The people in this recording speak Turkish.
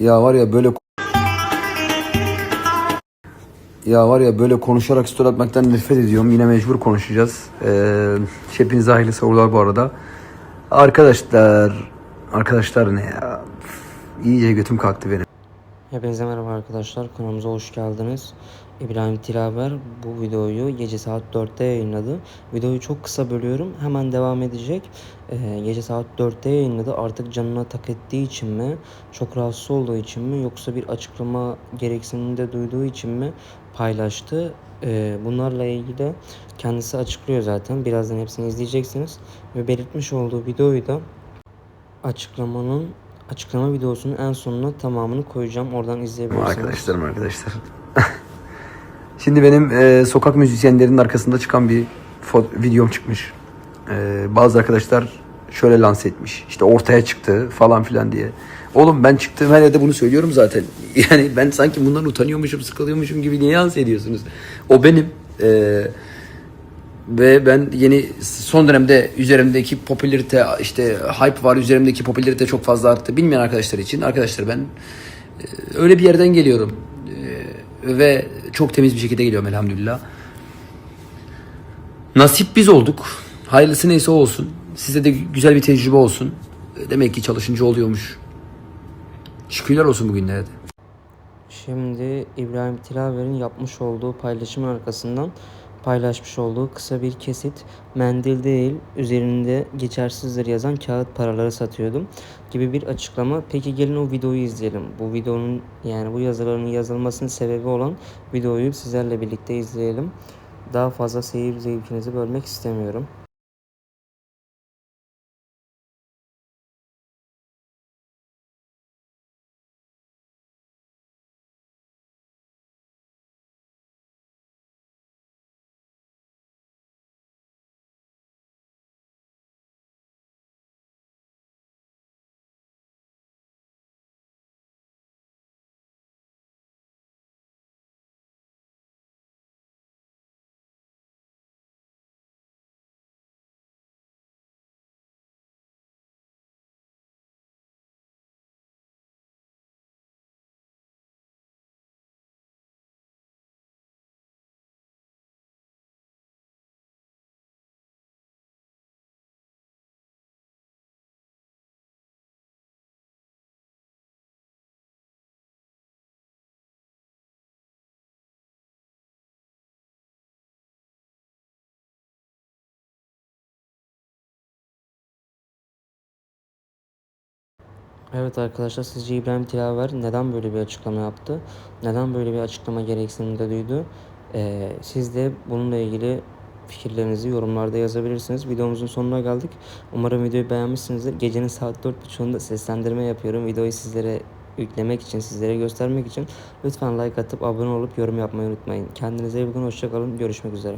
Ya var ya böyle ya var ya böyle konuşarak story atmaktan nefret ediyorum. Yine mecbur konuşacağız. Ee, hepinize hayırlı sorular bu arada. Arkadaşlar, arkadaşlar ne ya? İyice götüm kalktı benim. Hepinize merhaba arkadaşlar. Kanalımıza hoş geldiniz. İbrahim Tilaver bu videoyu gece saat 4'te yayınladı. Videoyu çok kısa bölüyorum. Hemen devam edecek. Ee, gece saat 4'te yayınladı. Artık canına tak ettiği için mi, çok rahatsız olduğu için mi, yoksa bir açıklama gereksiniminde duyduğu için mi paylaştı. Ee, bunlarla ilgili kendisi açıklıyor zaten. Birazdan hepsini izleyeceksiniz. Ve belirtmiş olduğu videoyu da açıklamanın açıklama videosunun en sonuna tamamını koyacağım. Oradan izleyebilirsiniz. Arkadaşlarım arkadaşlar. Şimdi benim e, sokak müzisyenlerinin arkasında çıkan bir videom çıkmış. E, bazı arkadaşlar şöyle lanse etmiş. İşte ortaya çıktı falan filan diye. Oğlum ben çıktığım her yerde bunu söylüyorum zaten. Yani ben sanki bundan utanıyormuşum, sıkılıyormuşum gibi niye lanse ediyorsunuz? O benim. E, ve ben yeni son dönemde üzerimdeki popülarite işte hype var üzerimdeki popülarite çok fazla arttı. Bilmeyen arkadaşlar için arkadaşlar ben e, öyle bir yerden geliyorum. E, ve çok temiz bir şekilde geliyorum elhamdülillah. Nasip biz olduk. Hayırlısı neyse olsun. Size de güzel bir tecrübe olsun. E, Demek ki çalışınca oluyormuş. Şükürler olsun bugünlere de. Şimdi İbrahim Tilaver'in yapmış olduğu paylaşımın arkasından paylaşmış olduğu kısa bir kesit mendil değil üzerinde geçersizdir yazan kağıt paraları satıyordum gibi bir açıklama. Peki gelin o videoyu izleyelim. Bu videonun yani bu yazıların yazılmasının sebebi olan videoyu sizlerle birlikte izleyelim. Daha fazla seyir zevkinizi bölmek istemiyorum. Evet arkadaşlar sizce İbrahim Tilaver neden böyle bir açıklama yaptı? Neden böyle bir açıklama gereksinimde duydu? Ee, siz de bununla ilgili fikirlerinizi yorumlarda yazabilirsiniz. Videomuzun sonuna geldik. Umarım videoyu beğenmişsinizdir. Gecenin saat 4.30'unda seslendirme yapıyorum. Videoyu sizlere yüklemek için, sizlere göstermek için lütfen like atıp abone olup yorum yapmayı unutmayın. Kendinize iyi bakın. Hoşçakalın. Görüşmek üzere.